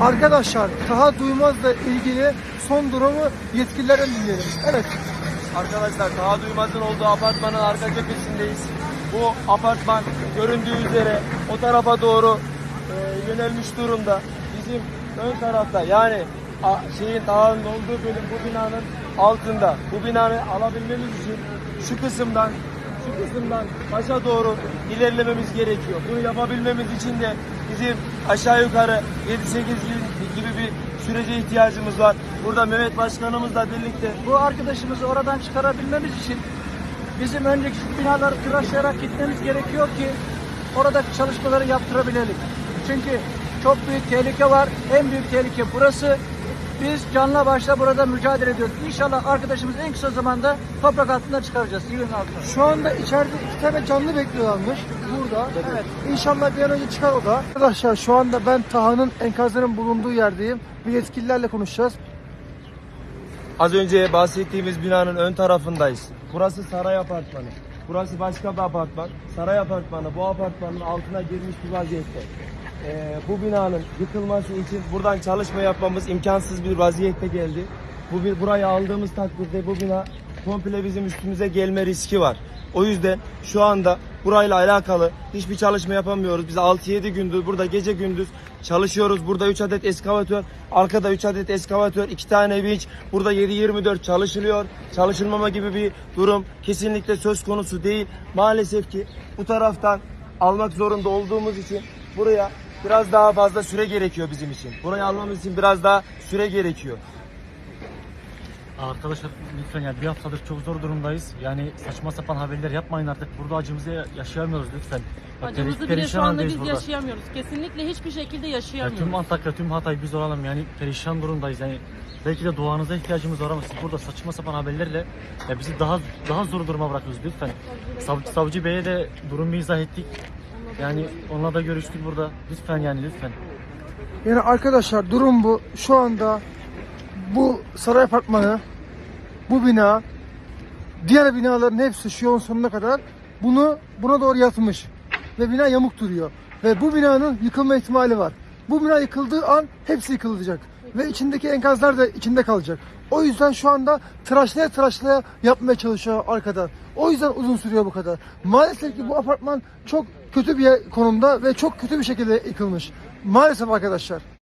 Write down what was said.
Arkadaşlar Taha Duymaz'la ilgili son durumu yetkililerden dinleyelim. Evet. Arkadaşlar Taha Duymaz'ın olduğu apartmanın arka cephesindeyiz. Bu apartman göründüğü üzere o tarafa doğru e, yönelmiş durumda. Bizim ön tarafta yani a, şeyin Taha'nın olduğu bölüm bu binanın altında. Bu binanı alabilmemiz için şu kısımdan şu kısımdan başa doğru ilerlememiz gerekiyor. Bunu yapabilmemiz için de bizim aşağı yukarı 7-8 gün gibi bir sürece ihtiyacımız var. Burada Mehmet Başkanımızla birlikte bu arkadaşımızı oradan çıkarabilmemiz için bizim önceki binaları tıraşlayarak gitmemiz gerekiyor ki oradaki çalışmaları yaptırabilelim. Çünkü çok büyük tehlike var. En büyük tehlike burası. Biz canla başla burada mücadele ediyoruz. İnşallah arkadaşımızı en kısa zamanda toprak altından çıkaracağız. Yılın altına. Şu anda içeride iki tane canlı bekliyorlarmış. Burada. Evet. İnşallah bir an önce çıkar o da. Arkadaşlar şu anda ben Taha'nın enkazının bulunduğu yerdeyim. Bir yetkililerle konuşacağız. Az önce bahsettiğimiz binanın ön tarafındayız. Burası saray apartmanı. Burası başka bir apartman. Saray apartmanı bu apartmanın altına girmiş bir vaziyette. Ee, bu binanın yıkılması için buradan çalışma yapmamız imkansız bir vaziyette geldi. Bu bir, burayı aldığımız takdirde bu bina komple bizim üstümüze gelme riski var. O yüzden şu anda burayla alakalı hiçbir çalışma yapamıyoruz. Biz 6-7 gündür burada gece gündüz çalışıyoruz. Burada 3 adet eskavatör, arkada 3 adet eskavatör, 2 tane vinç. Burada 7-24 çalışılıyor. Çalışılmama gibi bir durum kesinlikle söz konusu değil. Maalesef ki bu taraftan almak zorunda olduğumuz için buraya biraz daha fazla süre gerekiyor bizim için. Burayı almamız için biraz daha süre gerekiyor. Arkadaşlar lütfen yani bir haftadır çok zor durumdayız. Yani saçma sapan haberler yapmayın artık. Burada acımızı yaşayamıyoruz lütfen. Bak, Acımızı peri- bile şu perişan anda haldeyiz biz burada. yaşayamıyoruz. Kesinlikle hiçbir şekilde Ya yaşayamıyoruz. tüm Antakya, tüm Hatay biz olalım yani perişan durumdayız. Yani belki de duanıza ihtiyacımız var ama siz burada saçma sapan haberlerle ya bizi daha daha zor duruma bırakıyorsunuz lütfen. Savcı, savcı Bey'e de durumu izah ettik. Yani onunla da görüştük burada. Lütfen yani lütfen. Yani arkadaşlar durum bu. Şu anda bu saray apartmanı, bu bina, diğer binaların hepsi şu yolun sonuna kadar bunu buna doğru yatmış. Ve bina yamuk duruyor. Ve bu binanın yıkılma ihtimali var. Bu bina yıkıldığı an hepsi yıkılacak. Ve içindeki enkazlar da içinde kalacak. O yüzden şu anda tıraşlaya tıraşlaya yapmaya çalışıyor arkada. O yüzden uzun sürüyor bu kadar. Maalesef ki bu apartman çok kötü bir konumda ve çok kötü bir şekilde yıkılmış. Maalesef arkadaşlar.